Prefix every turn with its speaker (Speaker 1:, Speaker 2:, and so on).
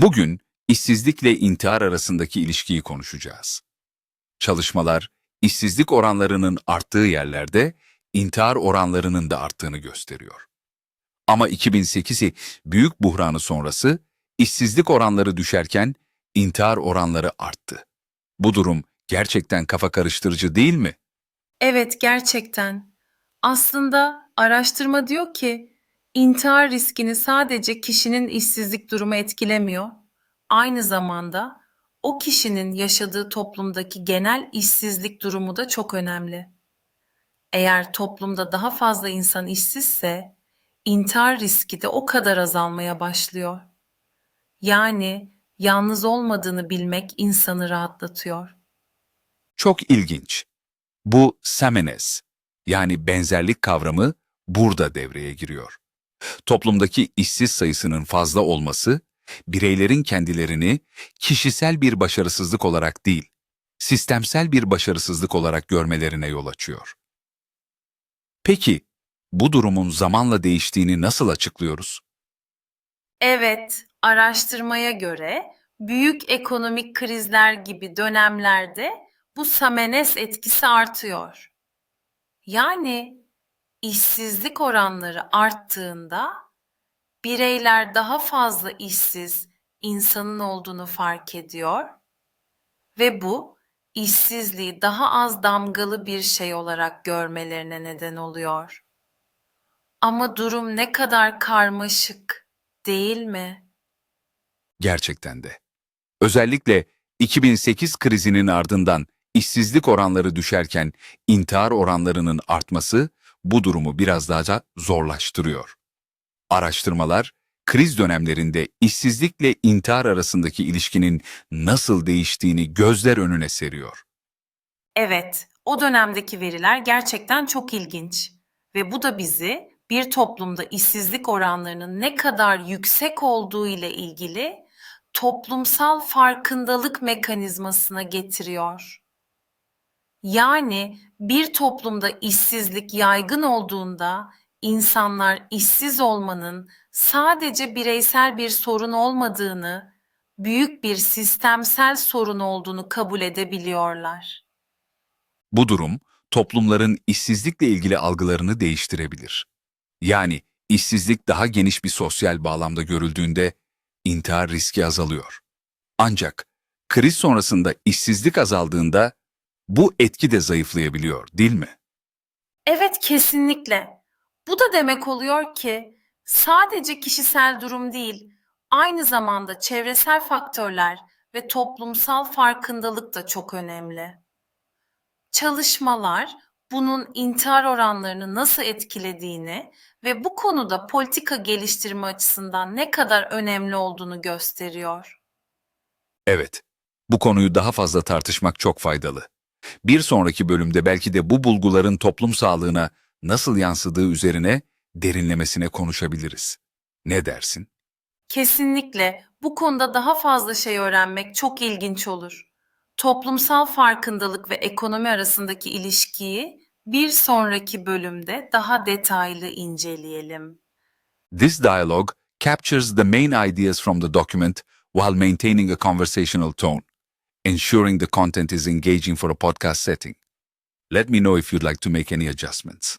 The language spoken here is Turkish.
Speaker 1: Bugün işsizlikle intihar arasındaki ilişkiyi konuşacağız. Çalışmalar, işsizlik oranlarının arttığı yerlerde intihar oranlarının da arttığını gösteriyor. Ama 2008'i büyük buhranı sonrası işsizlik oranları düşerken intihar oranları arttı. Bu durum gerçekten kafa karıştırıcı değil mi?
Speaker 2: Evet, gerçekten. Aslında araştırma diyor ki intihar riskini sadece kişinin işsizlik durumu etkilemiyor. Aynı zamanda o kişinin yaşadığı toplumdaki genel işsizlik durumu da çok önemli. Eğer toplumda daha fazla insan işsizse intihar riski de o kadar azalmaya başlıyor. Yani yalnız olmadığını bilmek insanı rahatlatıyor.
Speaker 1: Çok ilginç. Bu samenes yani benzerlik kavramı burada devreye giriyor. Toplumdaki işsiz sayısının fazla olması, bireylerin kendilerini kişisel bir başarısızlık olarak değil, sistemsel bir başarısızlık olarak görmelerine yol açıyor. Peki, bu durumun zamanla değiştiğini nasıl açıklıyoruz?
Speaker 2: Evet, araştırmaya göre büyük ekonomik krizler gibi dönemlerde bu samenes etkisi artıyor. Yani işsizlik oranları arttığında bireyler daha fazla işsiz insanın olduğunu fark ediyor ve bu işsizliği daha az damgalı bir şey olarak görmelerine neden oluyor. Ama durum ne kadar karmaşık, değil mi?
Speaker 1: Gerçekten de. Özellikle 2008 krizinin ardından işsizlik oranları düşerken intihar oranlarının artması bu durumu biraz daha da zorlaştırıyor. Araştırmalar, kriz dönemlerinde işsizlikle intihar arasındaki ilişkinin nasıl değiştiğini gözler önüne seriyor.
Speaker 2: Evet, o dönemdeki veriler gerçekten çok ilginç ve bu da bizi bir toplumda işsizlik oranlarının ne kadar yüksek olduğu ile ilgili toplumsal farkındalık mekanizmasına getiriyor. Yani bir toplumda işsizlik yaygın olduğunda insanlar işsiz olmanın sadece bireysel bir sorun olmadığını, büyük bir sistemsel sorun olduğunu kabul edebiliyorlar.
Speaker 1: Bu durum toplumların işsizlikle ilgili algılarını değiştirebilir. Yani işsizlik daha geniş bir sosyal bağlamda görüldüğünde intihar riski azalıyor. Ancak kriz sonrasında işsizlik azaldığında bu etki de zayıflayabiliyor, değil mi?
Speaker 2: Evet kesinlikle. Bu da demek oluyor ki sadece kişisel durum değil, aynı zamanda çevresel faktörler ve toplumsal farkındalık da çok önemli. Çalışmalar bunun intihar oranlarını nasıl etkilediğini ve bu konuda politika geliştirme açısından ne kadar önemli olduğunu gösteriyor.
Speaker 1: Evet, bu konuyu daha fazla tartışmak çok faydalı. Bir sonraki bölümde belki de bu bulguların toplum sağlığına nasıl yansıdığı üzerine derinlemesine konuşabiliriz. Ne dersin?
Speaker 2: Kesinlikle bu konuda daha fazla şey öğrenmek çok ilginç olur. Toplumsal farkındalık ve ekonomi arasındaki ilişkiyi bir sonraki bölümde daha detaylı inceleyelim.
Speaker 1: This dialogue captures the main ideas from the document while maintaining a conversational tone, ensuring the content is engaging for a podcast setting. Let me know if you'd like to make any adjustments.